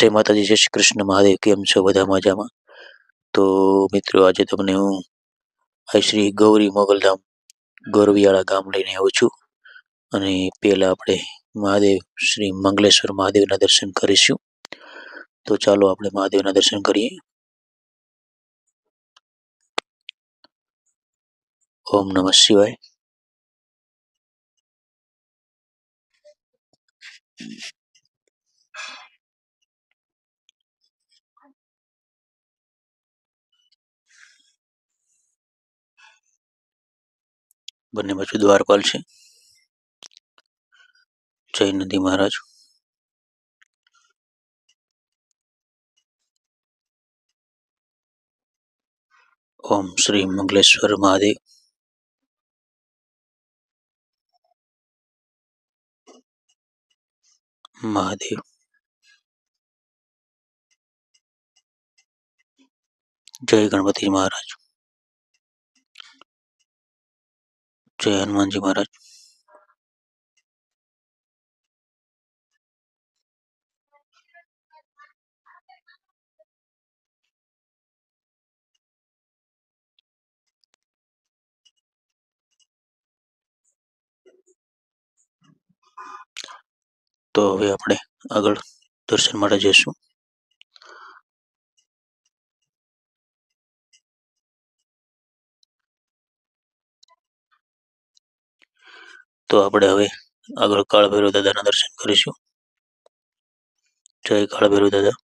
જય માતાજી, જય શ્રી કૃષ્ણ મહાદેવ, કેમ છો બધા મજામાં? તો મિત્રો, આજે તમને હું શ્રી ગૌરી મોગલધામ ગોરવિયાળા ગામ લઈને આવું છું. અને પહેલાં આપણે મહાદેવ, શ્રી મંગલેશ્વર મહાદેવના દર્શન કરીશું. તો ચાલો આપણે મહાદેવના દર્શન કરીએ. ઓમ નમઃ શિવાય. બંને બાજુ દ્વારપાલ છે. જય નદી મહારાજ. ઓમ શ્રી મંગલેશ્વર મહાદેવ. મહાદેવ. જય ગણપતિ મહારાજ. જય હનુમાનજી મહારાજ. તો હવે આપણે આગળ દર્શન માટે જઈશું. તો આપણે હવે આગળ કાળભૈરવ દાદાના દર્શન કરીશું. જય કાળભૈરવ દાદા.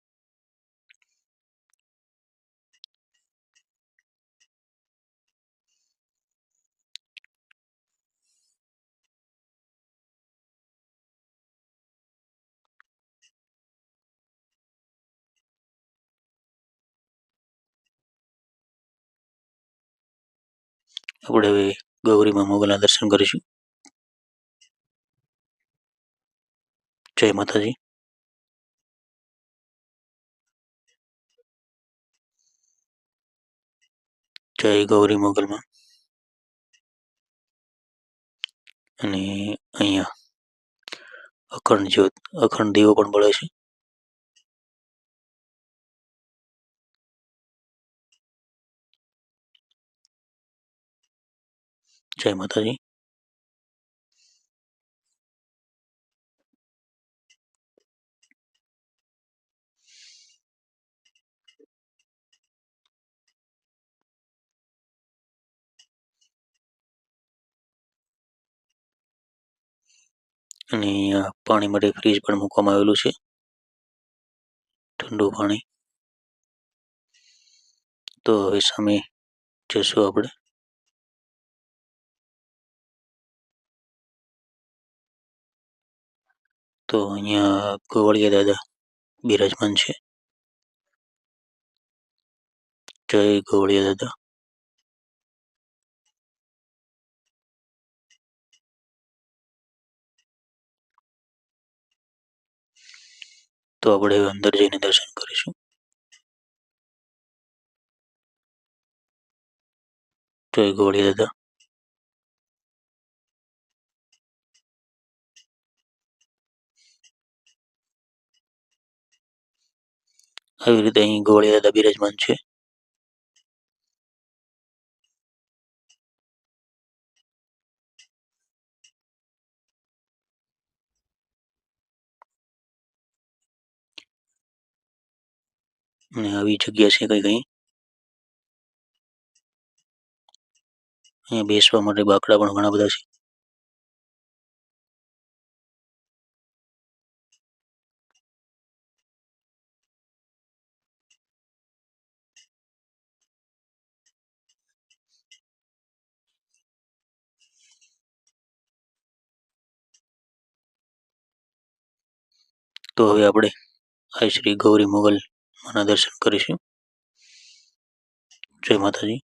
આપણે હવે ગૌરીમાં મોગલના દર્શન કરીશું. જય માતાજી. જય ગૌરી મોગલમાં. અને અહીંયા અખંડ જ્યોત, અખંડ દીવો પણ બળે છે. જય માતાજી. અને અહીંયા પાણી માટે ફ્રીજ પણ મૂકવામાં આવેલું છે. ઠંડુ પાણી. તો હવે સામે જશું આપણે. તો અહીંયા ગોવાળિયા દાદા બિરાજમાન છે. જય ગોવાળિયા દાદા. તો આપણે હવે અંદર જઈને દર્શન કરીશું. જય ગોળી દાદા. આવી રીતે અહીં ગોળી દાદા બિરાજમાન છે. અને આવી જગ્યા છે કઈ કઈ. અહીંયા બેસવા માટે બાકડા પણ ઘણા બધા છે. તો હવે આપણે આ શ્રી ગૌરી મોગલ માના દર્શન કરીશું. જય માતાજી.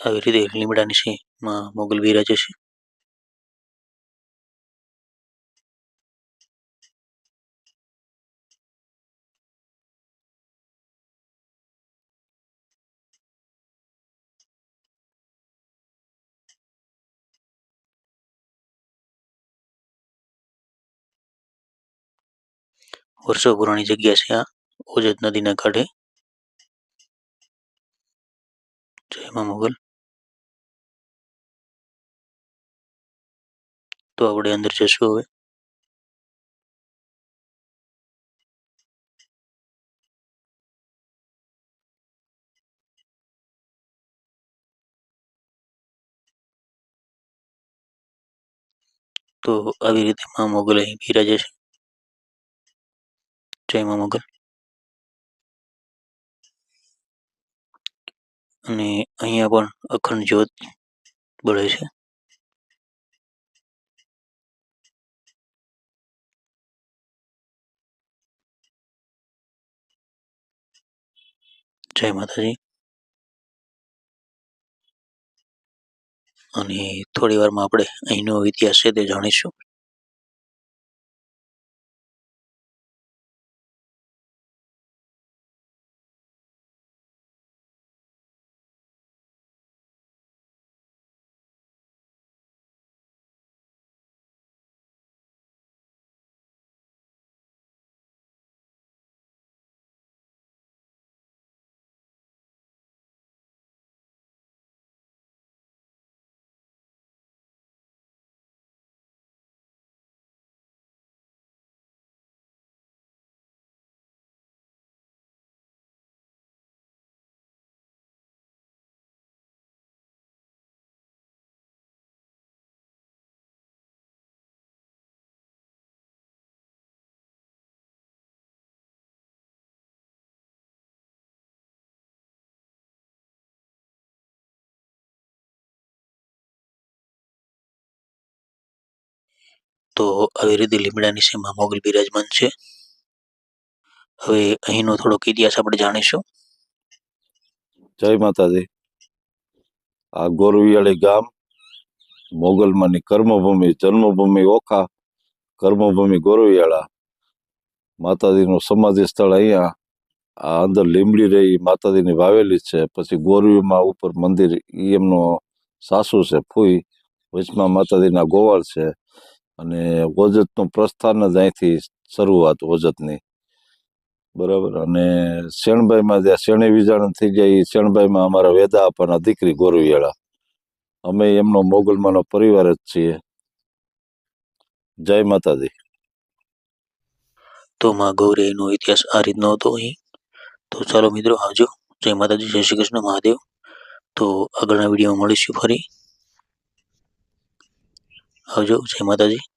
આવી રીતે લીમડાની છે માં મોગલ બિરાજે છે. વર્ષો પુરાણી જગ્યા છે આ. ઓજત નદીના કાંઠે. જય મા મોગલ. તો આપણે અંદર જશું હવે. તો આવી રીતે મા મોગલ અહીં બિરાજે છે. જય મા મોગલ અને અહીંયા પણ અખંડ જ્યોત બળે છે. જય માતાજી. અને થોડી વારમાં આપણે અહીંનો ઇતિહાસ છે તે જાણીશું. તો આવી રીતે લીમડાની સીમા મોગલ બિરાજમાન છે. હવે અહીંનો થોડોક ઇતિહાસ આપણે જાણીશું. જય માતાજી. આ ગોરવિયાળી ગામ મોગલમાંની કર્મભૂમિ, જન્મભૂમિ, ઓખા, કર્મભૂમિ ગોરવિયાળા. માતાજીનું સમાધિ સ્થળ અહીંયા, આ અંદર લીમડી રહી માતાજીની વાવેલી છે. પછી ગોરવીમાં ઉપર મંદિર એમનો સાસુ છે, ફૂઈ, વચમાં માતાજીના ગોવાળ છે. અને ઓજતનું પ્રસ્થાન જ અહીંથી શરૂઆત ઓજતની બરાબર? અને શેણભાઈમાં જ્યાં શેણી વિજાણ થઈ જાય એ શેણભાઈમાં અમારા વેદા આપવાના દીકરી ગોરવિયાળા. અમે એમનો મોગલમાંનો પરિવાર જ છીએ. જય માતાજી. તો માં ગૌરીનો ઇતિહાસ આ રીતનો હતો અહીં. તો ચાલો મિત્રો, આવજો. જય માતાજી, જય શ્રી કૃષ્ણ, મહાદેવ. તો આગળના વિડીયોમાં મળીશું ફરી. આવજો, જય માતાજી.